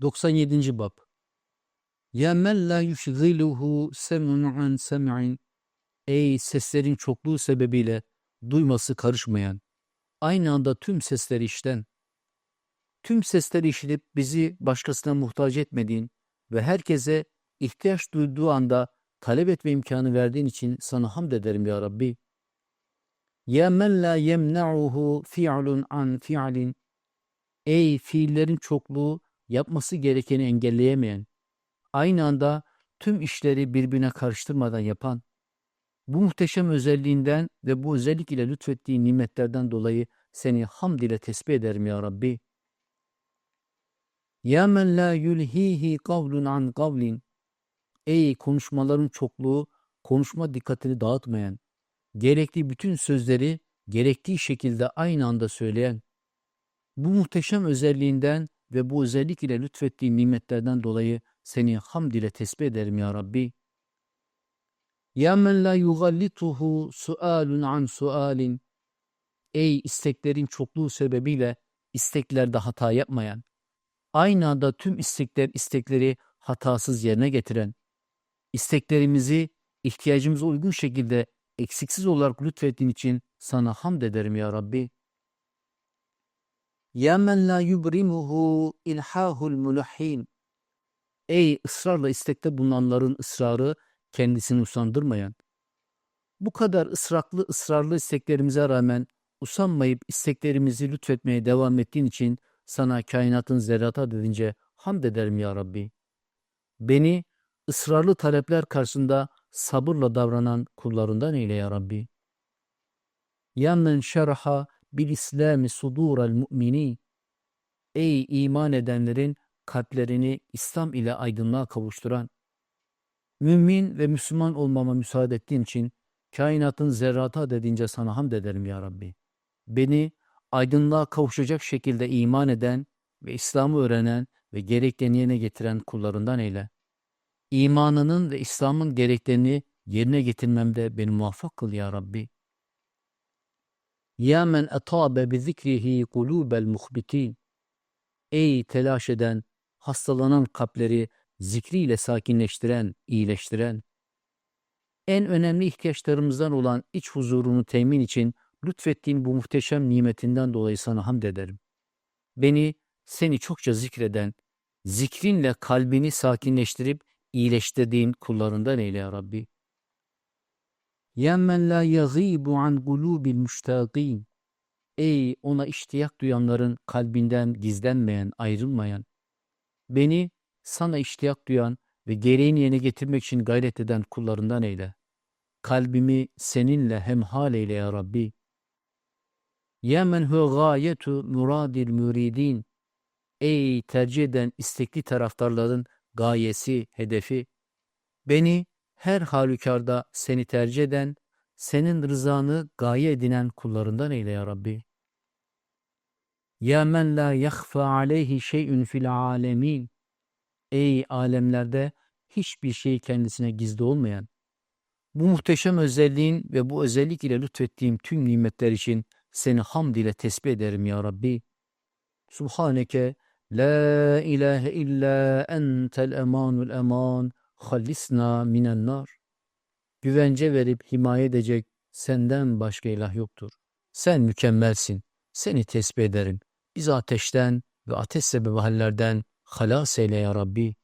97. Bab Ya men la yushghiluhu sem'un an sem'in Ey seslerin çokluğu sebebiyle duyması karışmayan, aynı anda tüm sesleri işten, tüm sesleri işitip bizi başkasına muhtaç etmediğin ve herkese ihtiyaç duyduğu anda talep etme imkanı verdiğin için sana hamd ederim ya Rabbi. Ya men la yemna'uhu fi'lun an fi'lin Ey fiillerin çokluğu yapması gerekeni engelleyemeyen, aynı anda tüm işleri birbirine karıştırmadan yapan, bu muhteşem özelliğinden ve bu özellik ile lütfettiğin nimetlerden dolayı seni hamd ile tesbih ederim ya Rabbi. Ya men la yulhihi kavlun an kavlin. Ey konuşmaların çokluğu, konuşma dikkatini dağıtmayan, gerektiği bütün sözleri gerektiği şekilde aynı anda söyleyen, bu muhteşem özelliğinden ve bu özellik ile lütfettiğin nimetlerden dolayı seni hamd ile tesbih ederim ya Rabbi. Ya men la yugallituhu sualun an sualin. Ey isteklerin çokluğu sebebiyle isteklerde hata yapmayan, aynı anda tüm istekler istekleri hatasız yerine getiren, isteklerimizi ihtiyacımıza uygun şekilde eksiksiz olarak lütfettiğin için sana hamd ederim ya Rabbi. Ya men la yubrimuhu ilhahul mulahhin. Ey ısrarla istekte bulunanların ısrarı kendisini usandırmayan, bu kadar ısraklı ısrarlı isteklerimize rağmen usanmayıp isteklerimizi lütfetmeye devam ettiğin için sana kainatın zerrata dedince hamd ederim ya Rabbi. Beni ısrarlı talepler karşısında sabırla davranan kullarından eyle ya Rabbi. Ya men şerha bil İslami sudurel mu'minin. Ey iman edenlerin kalplerini İslam ile aydınlığa kavuşturan, mümin ve Müslüman olmama müsaade ettiğin için kainatın zerrata dediğince sana hamd ederim ya Rabbi. Beni aydınlığa kavuşacak şekilde iman eden ve İslam'ı öğrenen ve gereklerini yerine getiren kullarından eyle. İmanının ve İslam'ın gereklerini yerine getirmemde beni muvaffak kıl ya Rabbi. Ya men etabe bi zikrihi kulubel muhbitin. Ey telaş eden, hastalanan kalpleri zikriyle sakinleştiren, iyileştiren, en önemli ihtiyaçlarımızdan olan iç huzurunu temin için lütfettiğin bu muhteşem nimetinden dolayı sana hamd ederim. Beni seni çokça zikreden, zikrinle kalbini sakinleştirip iyileştirdiğin kullarından eyle ya Rabbi. Ya men la yagibu an gulubil müştaqin. Ey ona iştiyak duyanların kalbinden gizlenmeyen, ayrılmayan, beni sana iştiyak duyan ve gereğini yerine getirmek için gayret eden kullarından eyle. Kalbimi seninle hemhal eyle ya Rabbi. Ya men hu gayetu muradil müridin. Ey tercih eden istekli taraftarların gayesi, hedefi. Beni her halükarda seni tercih eden, senin rızanı gaye edinen kullarından eyle ya Rabbi. Ya men la yakhfa aleyhi şey'ün fil alemin. Ey alemlerde hiçbir şey kendisine gizli olmayan, bu muhteşem özelliğin ve bu özellik ile lütfettiğim tüm nimetler için seni hamd ile tesbih ederim ya Rabbi. Subhaneke la ilahe illa entel emanul eman hallisna minen nar. Güvence verip himaye edecek senden başka ilah yoktur. Sen mükemmelsin. Seni tesbih ederim. Bizi ateşten ve ateş sebebi hallerden halas eyle ya Rabbi.